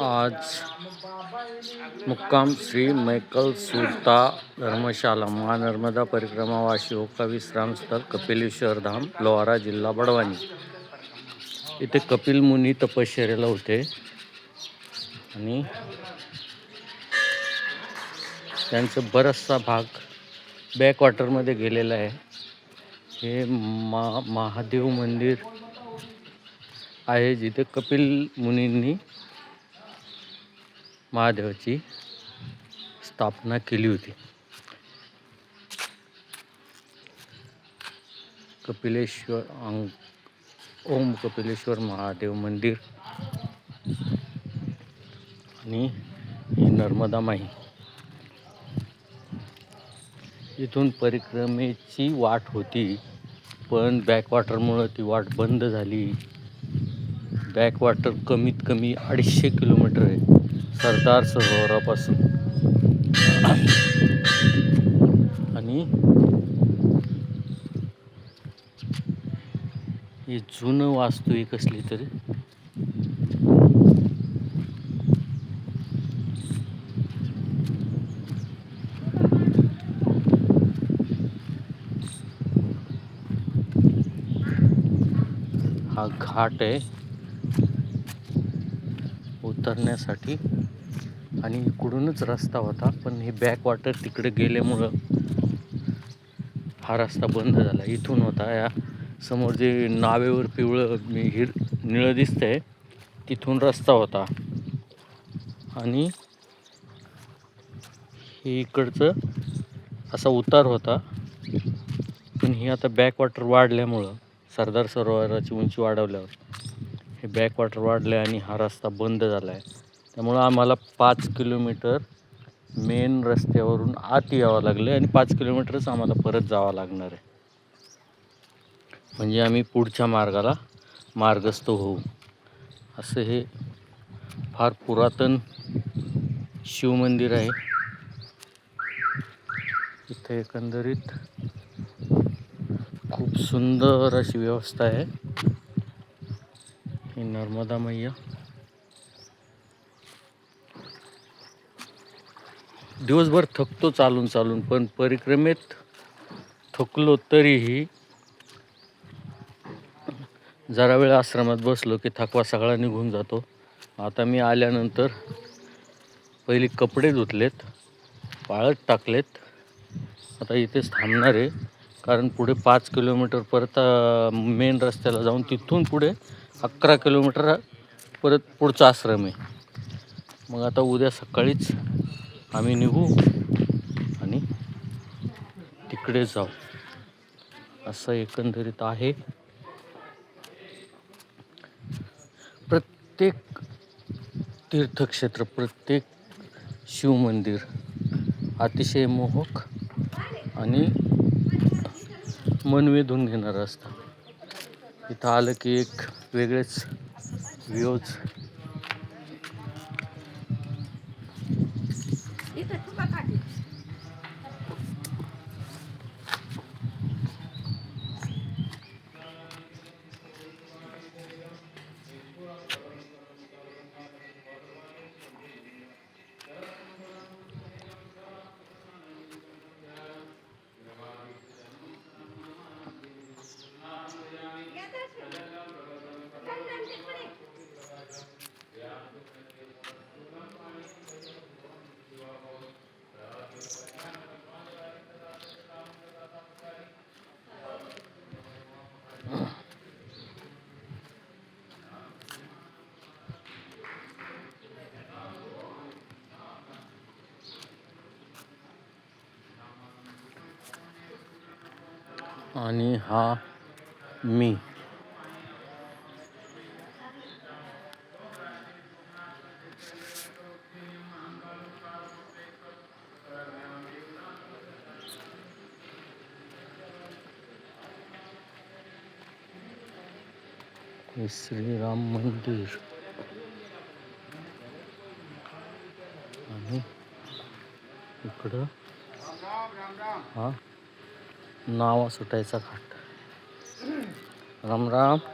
आज मुक्काम श्री मैकल सुता धर्मशाला महानर्मदा परिक्रमा वाशी ओका विश्रामस्थळ कपिलेश्वर धाम लोहारा जिल्हा बडवानी. इथे कपिल मुनी तपश्चर्याला होते. आणि त्यांचा बराचसा भाग बॅकवॉटरमध्ये गेलेला आहे. हे मा महादेव मंदिर आहे जिथे कपिल मुनींनी महादेवाची स्थापना केली होती. कपिलेश्वर अंग ओम कपिलेश्वर महादेव मंदिर आणि ही नर्मदा माई. इथून परिक्रमेची वाट होती पण बॅकवॉटरमुळं ती वाट बंद झाली. बॅकवॉटर कमीत कमी अडीचशे किलोमीटर आहे सरदार सरोवरापासून. आणि ही जुनं वास्तू आहे कसली तरी. हा घाट आहे. उतरण्यासाठी. आणि इकडूनच रस्ता होता पण हे बॅक वॉटर तिकडे गेल्यामुळं हा रस्ता बंद झाला. इथून होता या समोर जे नावेवर पिवळं मी हिर निळं दिसतंय तिथून रस्ता होता. आणि हे इकडचं असा उतार होता. पण ही आता बॅक वॉटर वाढल्यामुळं सरदार सरोवराची उंची वाढवल्यावर. हे बॅकवॉटर वाढलं वाढलं आणि हा रस्ता बंद झाला आहे त्यामुळं आम्हाला पाच किलोमीटर मेन रस्त्यावरून आत यावं लागलं आणि पाच किलोमीटरच आम्हाला परत जावं लागणार आहे. म्हणजे आम्ही पुढच्या मार्गाला मार्गस्थ होऊ. असं हे फार पुरातन शिवमंदिर आहे. इथे एकंदरीत खूप सुंदर अशी व्यवस्था आहे. ही नर्मदा मैया. दिवसभर थकतो चालून चालून पण परिक्रमेत थकलो तरीही जरा वेळ आश्रमात बसलो की थकवा सगळा निघून जातो. आता मी आल्यानंतर पहिली कपडे धुतलेत पाळत टाकलेत. आता इथेच थांबणार आहे. कारण पुढे पाच किलोमीटर परत मेन रस्त्याला जाऊन तिथून पुढे अकरा किलोमीटर परत पुढचा आश्रम आहे. मग आता उद्या सकाळीच आम्ही निघू आणि तिकडे जाऊ. असं एकंदरीत आहे. प्रत्येक तीर्थक्षेत्र प्रत्येक शिवमंदिर अतिशय मोहक आणि मन वेधून घेणारं असतं. इथं आलं की एक वेगळेच व्ह्यूज. आणि हा मी. श्रीराम मंदिर. आणि इकडं हा नावा सुटायचा घाट राम राम.